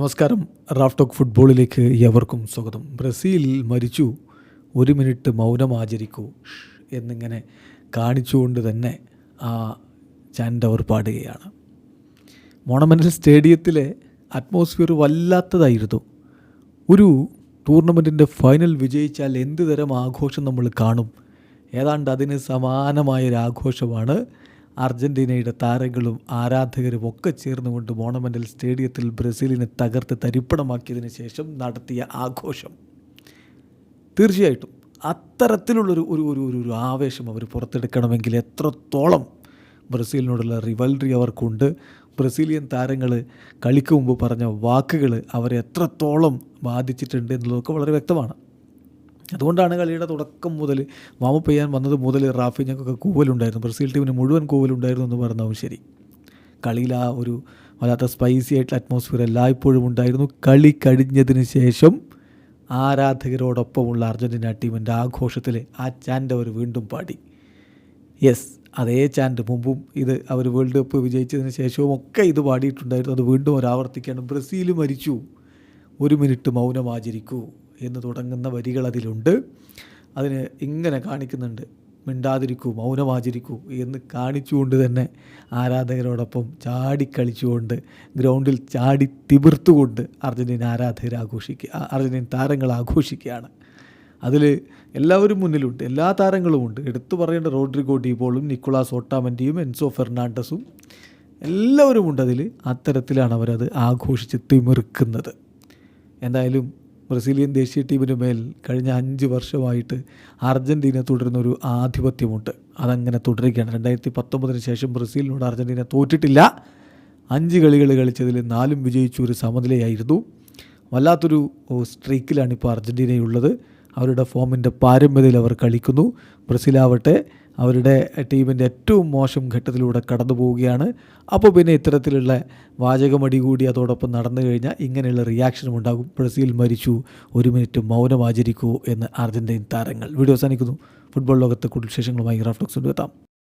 നമസ്കാരം. Raf talk ഫുട്ബോളിലേക്ക് എവർക്കും സ്വാഗതം. ബ്രസീലിൽ മരിച്ചു. ഒരു മിനിറ്റ് മൗനം ആചരിക്കൂ. എന്നിങ്ങനെ കാണിച്ചുകൊണ്ട് തന്നെ ആ ചാൻഡ് അവർ പാടുകയാണ്. മോണമെന്റൽ സ്റ്റേഡിയത്തിലെ അറ്റ്മോസ്ഫിയർ വല്ലാത്തതായിരുന്നു. ഒരു ടൂർണമെന്റിന്റെ ഫൈനൽ വിജയിച്ചാൽ എന്ത് തരം ആഘോഷം നമ്മൾ കാണും? ഏതാണ്ട് അതിന് സമാനമായൊരു ആഘോഷമാണ് അർജന്റീനയുടെ താരങ്ങളും ആരാധകരും ഒക്കെ ചേർന്നുകൊണ്ട് മോണമെന്റൽ സ്റ്റേഡിയത്തിൽ ബ്രസീലിനെ തകർത്ത് തരിപ്പണമാക്കിയതിന് ശേഷം നടത്തിയ ആഘോഷം. തീർച്ചയായിട്ടും അത്തരത്തിലുള്ളൊരു ഒരു ഒരു ഒരു ആവേശം അവർ പുറത്തെടുക്കണമെങ്കിൽ എത്രത്തോളം ബ്രസീലിനോടുള്ള റിവൽറി അവർക്കുണ്ട്. ബ്രസീലിയൻ താരങ്ങൾ കളിക്ക് പറഞ്ഞ വാക്കുകൾ അവരെ എത്രത്തോളം ബാധിച്ചിട്ടുണ്ട് എന്നുള്ളതൊക്കെ വളരെ വ്യക്തമാണ്. അതുകൊണ്ടാണ് കളിയുടെ തുടക്കം മുതൽ വാമപ്പ് ചെയ്യാൻ വന്നത് മുതൽ റാഫി ഞങ്ങൾക്ക് കൂവലുണ്ടായിരുന്നു. ബ്രസീൽ ടീമിന് മുഴുവൻ കൂവലുണ്ടായിരുന്നു എന്ന് പറഞ്ഞാവും ശരി. കളിയിൽ ആ ഒരു വല്ലാത്ത സ്പൈസി ആയിട്ടുള്ള അറ്റ്മോസ്ഫിയർ എല്ലായ്പ്പോഴും ഉണ്ടായിരുന്നു. കളി കഴിഞ്ഞതിന് ശേഷം ആരാധകരോടൊപ്പമുള്ള അർജന്റീന ടീമിന്റെ ആഘോഷത്തിൽ ആ ചാന്റ് അവർ വീണ്ടും പാടി. യെസ് അതേ ചാന്റ് മുമ്പും ഇത് അവർ വേൾഡ് കപ്പ് വിജയിച്ചതിന് ശേഷവും ഒക്കെ ഇത് പാടിയിട്ടുണ്ടായിരുന്നു. അത് വീണ്ടും അവർ ആവർത്തിക്കുകയാണ്. ബ്രസീൽ മരിച്ചു. ഒരു മിനിറ്റ് മൗനം ആചരിക്കൂ. എന്ന് തുടങ്ങുന്ന വരികൾ അതിലുണ്ട്. അതിന് ഇങ്ങനെ കാണിക്കുന്നുണ്ട്. മിണ്ടാതിരിക്കൂ മൗനമാചരിക്കൂ എന്ന് കാണിച്ചുകൊണ്ട് തന്നെ ആരാധകരോടൊപ്പം ചാടിക്കളിച്ചുകൊണ്ട് ഗ്രൗണ്ടിൽ ചാടി തിമിർത്തുകൊണ്ട് അർജന്റീൻ ആരാധകർ ആഘോഷിക്കുക അർജന്റീൻ താരങ്ങൾ ആഘോഷിക്കുകയാണ്. അതിൽ എല്ലാവരും മുന്നിലുണ്ട് എല്ലാ താരങ്ങളുമുണ്ട് എടുത്തു പറയേണ്ട റോഡ്രിഗോ ഡീബോളും നിക്കുളാസ് ഓട്ടാമന്റെയും എൻസോ ഫെർണാണ്ടസും എല്ലാവരും ഉണ്ട് അതിൽ അത്തരത്തിലാണ് അവരത് ആഘോഷിച്ച് തിമിർക്കുന്നത്. എന്തായാലും ബ്രസീലിയൻ ദേശീയ ടീമിന് മേൽ കഴിഞ്ഞ അഞ്ച് വർഷമായിട്ട് അർജന്റീന തുടരുന്നൊരു ആധിപത്യമുണ്ട്. അതങ്ങനെ തുടരുകയാണ്. രണ്ടായിരത്തി പത്തൊമ്പതിന് ശേഷം ബ്രസീലിനോട് അർജന്റീന തോറ്റിട്ടില്ല. അഞ്ച് കളികൾ കളിച്ചതിൽ നാലും വിജയിച്ചു ഒരു സമനിലയായിരുന്നു. വല്ലാത്തൊരു സ്ട്രീക്കിലാണ് ഇപ്പോൾ അർജന്റീനയുള്ളത് അവരുടെ ഫോമിന്റെ പാരമ്പര്യത്തിൽ അവർ കളിക്കുന്നു. ബ്രസീലാവട്ടെ അവരുടെ ടീമിന്റെ ഏറ്റവും മോശം ഘട്ടത്തിലൂടെ കടന്നു പോവുകയാണ്. അപ്പോൾ പിന്നെ ഇത്തരത്തിലുള്ള വാചകമടി കൂടി അതോടൊപ്പം നടന്നു കഴിഞ്ഞാൽ ഇങ്ങനെയുള്ള റിയാക്ഷനും ഉണ്ടാകും. ബ്രസീൽ മരിച്ചു. ഒരു മിനിറ്റ് മൗനം ആചരിക്കൂ എന്ന് അർജന്റീൻ താരങ്ങൾ. വീഡിയോ അവസാനിക്കുന്നു. ഫുട്ബോൾ ലോകത്തെ കൂടുതൽ വിശേഷങ്ങളുമായി റാഫ്ലോക്സ് എത്താം